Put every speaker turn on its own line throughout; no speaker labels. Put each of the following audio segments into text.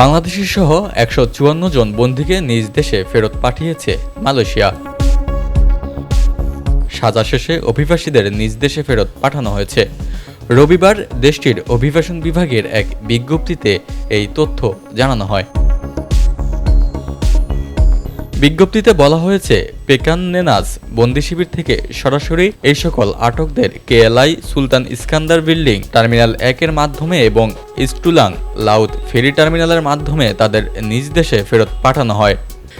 বাংলাদেশি সহ একশো চুয়ান্ন জন বন্দীকে নিজ দেশে ফেরত পাঠিয়েছে মালয়েশিয়া। সাজা শেষে অভিবাসীদের নিজ দেশে ফেরত পাঠানো হয়েছে। রবিবার দেশটির অভিবাসন বিভাগের এক বিজ্ঞপ্তিতে এই তথ্য জানানো হয়। বিজ্ঞপ্তিতে বলা হয়েছে পেকান নেনাজ বন্দি শিবির থেকে সরাসরি এই সকল আটকদের KLI, Sultan Iskandar building, terminal একের মাধ্যমে এবং ইস্টুলাং লাউথ ফেরি টার্মিনালের মাধ্যমে তাদের নিজ দেশে ফেরত পাঠানো হয়।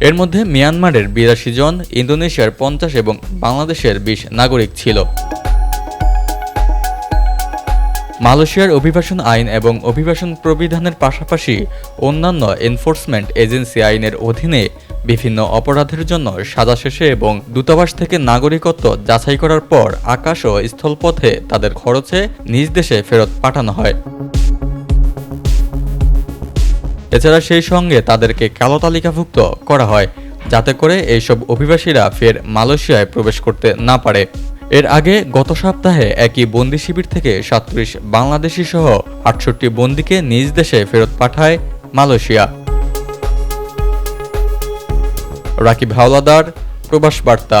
এর মধ্যে মিয়ানমারের বিরাশি জন, ইন্দোনেশিয়ার পঞ্চাশ এবং বাংলাদেশের বিশ নাগরিক ছিল। মালয়েশিয়ার অভিবাসন আইন এবং অভিবাসন প্রবিধানের পাশাপাশি অন্যান্য এনফোর্সমেন্ট এজেন্সি আইনের অধীনে বিভিন্ন অপরাধের জন্য সাজা শেষে এবং দূতাবাস থেকে নাগরিকত্ব যাচাই করার পর আকাশ ও স্থলপথে তাদের খরচে নিজ দেশে ফেরত পাঠানো হয়। এছাড়া সেই সঙ্গে তাদেরকে কালো তালিকাভুক্ত করা হয়, যাতে করে এইসব অভিবাসীরা ফের মালয়েশিয়ায় প্রবেশ করতে না পারে। এর আগে গত সপ্তাহে একই বন্দি শিবির থেকে সাতত্রিশ বাংলাদেশি সহ আটষট্টি বন্দিকে নিজ দেশে ফেরত পাঠায় মালয়েশিয়া। রাকিব হাওলাদার, প্রবাস বার্তা।